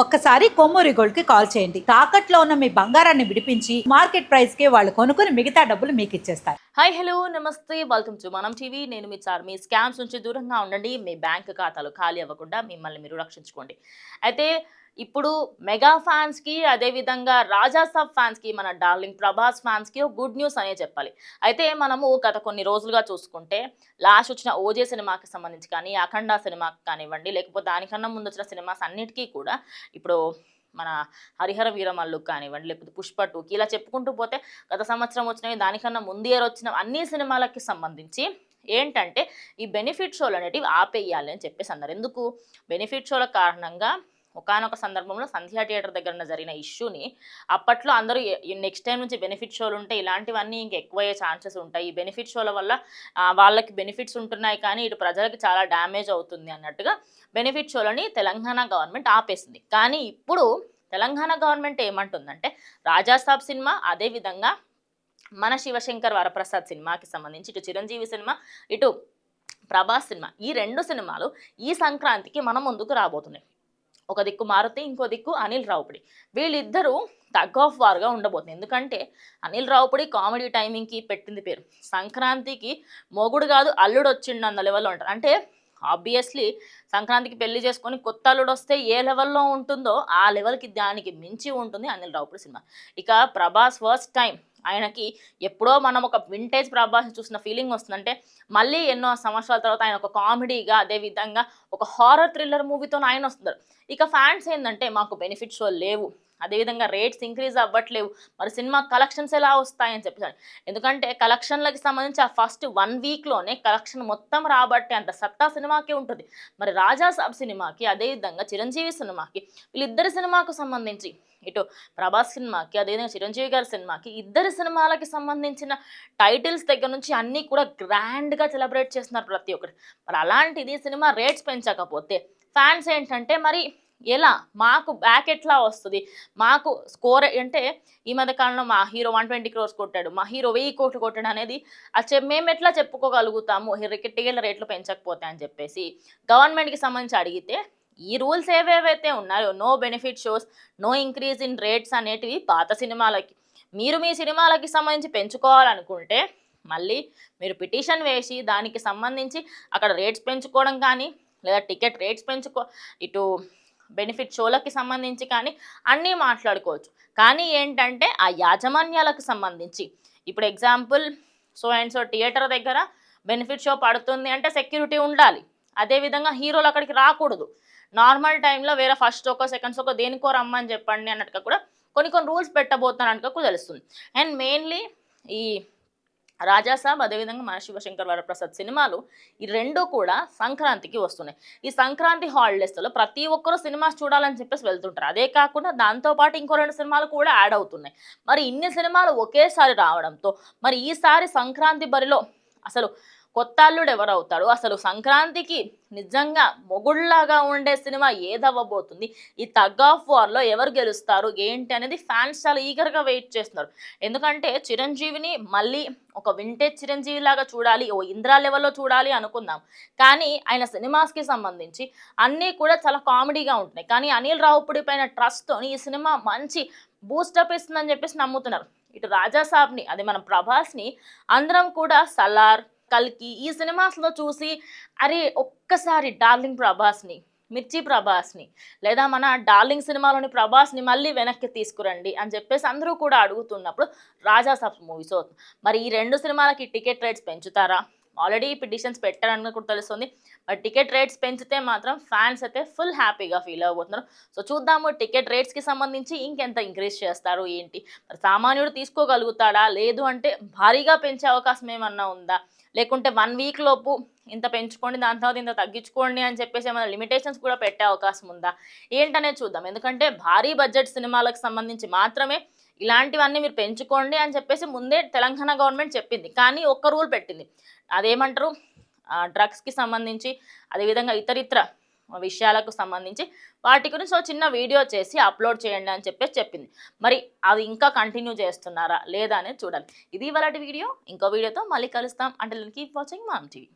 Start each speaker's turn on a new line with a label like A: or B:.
A: ఒక్కసారి కొమ్మూరి గోల్డ్కి కాల్ చేయండి. తాకట్లో ఉన్న మీ బంగారాన్ని విడిపించి మార్కెట్ ప్రైస్కి వాళ్ళు కొనుక్కుని మిగతా డబ్బులు మీకు ఇచ్చేస్తారు.
B: Hi hello namaste welcome to Manam TV నేను మీ చార్ మీ స్కామ్స్ నుంచి దూరంగా ఉండండి. మీ బ్యాంక్ ఖాతాలు ఖాళీ అవ్వకుండా మిమ్మల్ని మీరు రక్షించుకోండి. అయితే ఇప్పుడు మెగా ఫ్యాన్స్కి అదేవిధంగా రాజా సబ్ ఫ్యాన్స్కి మన డార్లింగ్ ప్రభాస్ ఫ్యాన్స్కి ఒక గుడ్ న్యూస్ అనే చెప్పాలి. అయితే మనము గత కొన్ని రోజులుగా చూసుకుంటే లాస్ట్ వచ్చిన ఓజే సినిమాకి సంబంధించి కానీ అఖండ సినిమాకి కానివ్వండి లేకపోతే దానికన్నా ముందు వచ్చిన సినిమాస్ అన్నిటికీ కూడా ఇప్పుడు మన హరిహర వీరమల్లు కానివ్వండి లేకపోతే పుష్ప టూకి ఇలా చెప్పుకుంటూ పోతే గత సంవత్సరం వచ్చినవి దానికన్నా ముందు ఇయర్ వచ్చిన అన్ని సినిమాలకి సంబంధించి ఏంటంటే ఈ బెనిఫిట్ షోలు అనేటివి ఆపేయాలి అని చెప్పేసి అన్నారు. ఎందుకు? బెనిఫిట్ షోల కారణంగా ఒకానొక సందర్భంలో సంధ్యా థియేటర్ దగ్గర జరిగిన ఇష్యూని అప్పట్లో అందరూ నెక్స్ట్ టైం నుంచి బెనిఫిట్ షోలు ఉంటే ఇలాంటివన్నీ ఇంక ఎక్కువయ్యే ఛాన్సెస్ ఉంటాయి. ఈ బెనిఫిట్ షోల వల్ల వాళ్ళకి బెనిఫిట్స్ ఉంటున్నాయి కానీ ఇటు ప్రజలకి చాలా డ్యామేజ్ అవుతుంది అన్నట్టుగా బెనిఫిట్ షోలని తెలంగాణ గవర్నమెంట్ ఆపేసింది. కానీ ఇప్పుడు తెలంగాణ గవర్నమెంట్ ఏమంటుందంటే రాజాసాబ్ సినిమా అదేవిధంగా మన శివశంకర్ వరప్రసాద్ సినిమాకి సంబంధించి ఇటు చిరంజీవి సినిమా ఇటు ప్రభాస్ సినిమా ఈ రెండు సినిమాలు ఈ సంక్రాంతికి మన ముందుకు రాబోతున్నాయి. ఒక దిక్కు మారుతి ఇంకో దిక్కు అనిల్ రావుపడి. వీళ్ళిద్దరూ టగ్ ఆఫ్ వార్గా ఉండబోతుంది. ఎందుకంటే అనిల్ రావుపడి కామెడీ టైమింగ్కి పెట్టింది పేరు. సంక్రాంతికి మొగుడు కాదు అల్లుడు వచ్చిండు అన్న లెవెల్లో ఉంటారు. అంటే ఆబ్వియస్లీ సంక్రాంతికి పెళ్ళి చేసుకొని కొత్త అల్లుడు వస్తే ఏ లెవెల్లో ఉంటుందో ఆ లెవెల్కి దానికి మించి ఉంటుంది అనిల్ రావుపడి సినిమా. ఇక ప్రభాస్ ఫస్ట్ టైం ఆయనకి ఎప్పుడో మనం ఒక వింటేజ్ ప్రభాస్ చూసిన ఫీలింగ్ వస్తుందంటే మళ్ళీ ఎన్నో సంవత్సరాల తర్వాత ఆయన ఒక కామెడీగా అదేవిధంగా ఒక హారర్ థ్రిల్లర్ మూవీతో ఆయన వస్తున్నారు. ఇక ఫ్యాన్స్ ఏంటంటే మాకు బెనిఫిట్ షో లేవు. అదేవిధంగా రేట్స్ ఇంక్రీజ్ అవ్వట్లేవు. మరి సినిమా కలెక్షన్స్ ఎలా వస్తాయని చెప్పేసి. ఎందుకంటే కలెక్షన్లకి సంబంధించి ఆ ఫస్ట్ వన్ వీక్లోనే కలెక్షన్ మొత్తం రాబట్టే అంత సత్తా సినిమాకి ఉంటుంది. మరి రాజా సాబ్ సినిమాకి అదేవిధంగా చిరంజీవి సినిమాకి వీళ్ళిద్దరి సినిమాకు సంబంధించి ఇటు ప్రభాస్ సినిమాకి అదేవిధంగా చిరంజీవి గారి సినిమాకి ఇద్దరి సినిమాలకి సంబంధించిన టైటిల్స్ దగ్గర నుంచి అన్నీ కూడా గ్రాండ్గా సెలబ్రేట్ చేస్తున్నారు ప్రతి ఒక్కటి మరి అలాంటిది సినిమా రేట్స్ పెంచకపోతే ఫ్యాన్స్ ఏంటంటే మరి ఎలా? మాకు బ్యాక్ ఎట్లా వస్తుంది? మాకు స్కోర్ అంటే ఈ మధ్య కాలంలో మా హీరో వన్ ట్వంటీ క్రోర్స్ కొట్టాడు. మా హీరో వెయ్యి కోట్లు కొట్టాడు అనేది అది చెప్ మేము ఎట్లా చెప్పుకోగలుగుతాము? టికెట్ల రేట్లు పెంచకపోతే అని చెప్పేసి గవర్నమెంట్కి సంబంధించి అడిగితే ఈ రూల్స్ ఏవేవైతే ఉన్నాయో no benefit shows no increase in rates అనేటివి పాత సినిమాలకి మీరు మీ సినిమాలకి సంబంధించి పెంచుకోవాలనుకుంటే మళ్ళీ మీరు పిటిషన్ వేసి దానికి సంబంధించి అక్కడ రేట్స్ పెంచుకోవడం కానీ లేదా టికెట్ రేట్స్ పెంచుకో ఇటు బెనిఫిట్ షోలకి సంబంధించి కానీ అన్నీ మాట్లాడుకోవచ్చు. కానీ ఏంటంటే ఆ యాజమాన్యాలకు సంబంధించి. ఇప్పుడు example so and so theatre దగ్గర బెనిఫిట్ షో పడుతుంది అంటే సెక్యూరిటీ ఉండాలి. అదేవిధంగా హీరోలు అక్కడికి రాకూడదు. నార్మల్ టైంలో వేరే ఫస్ట్ ఒక సెకండ్స్ ఒక దేనికో రమ్మని చెప్పండి అన్నట్టుగా కూడా కొన్ని కొన్ని రూల్స్ పెట్టబోతున్నట్టుగా కూడా తెలుస్తుంది. అండ్ మెయిన్లీ ఈ రాజాసాబ్ అదేవిధంగా మన శివశంకర్ వరప్రసాద్ సినిమాలు ఈ రెండు కూడా సంక్రాంతికి వస్తున్నాయి. ఈ సంక్రాంతి హాలిడేస్లో ప్రతి ఒక్కరూ సినిమాస్ చూడాలని చెప్పేసి వెళ్తుంటారు. అదే కాకుండా దాంతోపాటు ఇంకో రెండు సినిమాలు కూడా యాడ్ అవుతున్నాయి. మరి ఇన్ని సినిమాలు ఒకేసారి రావడంతో మరి ఈసారి సంక్రాంతి బరిలో అసలు కొత్త అల్లుడు ఎవరు అవుతాడు అసలు సంక్రాంతికి నిజంగా మొగుళ్ళలాగా ఉండే సినిమా ఏదవ్వబోతుంది? ఈ తగ్ ఆఫ్ వార్లో ఎవరు గెలుస్తారు? ఏంటి అనేది ఫ్యాన్స్ చాలా ఈగర్గా వెయిట్ చేస్తున్నారు. ఎందుకంటే చిరంజీవిని మళ్ళీ ఒక వింటేజ్ చిరంజీవి లాగా చూడాలి ఓ ఇంద్రా లెవెల్లో చూడాలి అనుకుందాం. కానీ ఆయన సినిమాస్కి సంబంధించి అన్నీ కూడా చాలా కామెడీగా ఉంటున్నాయి. కానీ అనిల్ రావుపుడి పైన ట్రస్ట్తో ఈ సినిమా మంచి బూస్టప్ ఇస్తుందని చెప్పేసి నమ్ముతున్నారు. ఇటు రాజాసాబ్ని అది మన ప్రభాస్ని అందరం కూడా సలార్ కల్కి ఈ సినిమాస్లో చూసి అరే ఒక్కసారి డార్లింగ్ ప్రభాస్ని మిర్చి ప్రభాస్ని లేదా మన డార్లింగ్ సినిమాలోని ప్రభాస్ని మళ్ళీ వెనక్కి తీసుకురండి అని చెప్పేసి అందరూ కూడా అడుగుతున్నప్పుడు రాజా సాబ్ మూవీస్ అవుతుంది. మరి ఈ రెండు సినిమాలకి టికెట్ రేట్స్ పెంచుతారా? ఆల్రెడీ పిటిషన్స్ పెట్టారని కూడా తెలుస్తుంది. బట్ టికెట్ రేట్స్ పెంచితే మాత్రం ఫ్యాన్స్ అయితే ఫుల్ హ్యాపీగా ఫీల్ అవ్వబోతున్నారు. సో చూద్దాము టికెట్ రేట్స్కి సంబంధించి ఇంకెంత ఇంక్రీజ్ చేస్తారు ఏంటి? మరి సామాన్యుడు తీసుకోగలుగుతాడా? లేదు అంటే భారీగా పెంచే అవకాశం ఏమన్నా ఉందా? లేకుంటే వన్ వీక్ లోపు ఇంత పెంచుకోండి దాని తర్వాత ఇంత తగ్గించుకోండి అని చెప్పేసి ఏమైనా లిమిటేషన్స్ కూడా పెట్టే అవకాశం ఉందా? ఏంటనేది చూద్దాం. ఎందుకంటే భారీ బడ్జెట్ సినిమాలకు సంబంధించి మాత్రమే ఇలాంటివన్నీ మీరు పెంచుకోండి అని చెప్పేసి ముందే తెలంగాణ గవర్నమెంట్ చెప్పింది. కానీ ఒక్క రూల్ పెట్టింది. అదేమంటారు? డ్రగ్స్కి సంబంధించి అదేవిధంగా ఇతరితర విషయాలకు సంబంధించి వాటి గురించి ఒక చిన్న వీడియో చేసి అప్లోడ్ చేయండి అని చెప్పేసి చెప్పింది. మరి అది ఇంకా కంటిన్యూ చేస్తున్నారా లేదా అనేది చూడాలి. ఇది ఇవాళ వీడియో ఇంకో వీడియోతో మళ్ళీ కలుస్తాం. అంటే కీప్ వాచింగ్ మామ్ టీవీ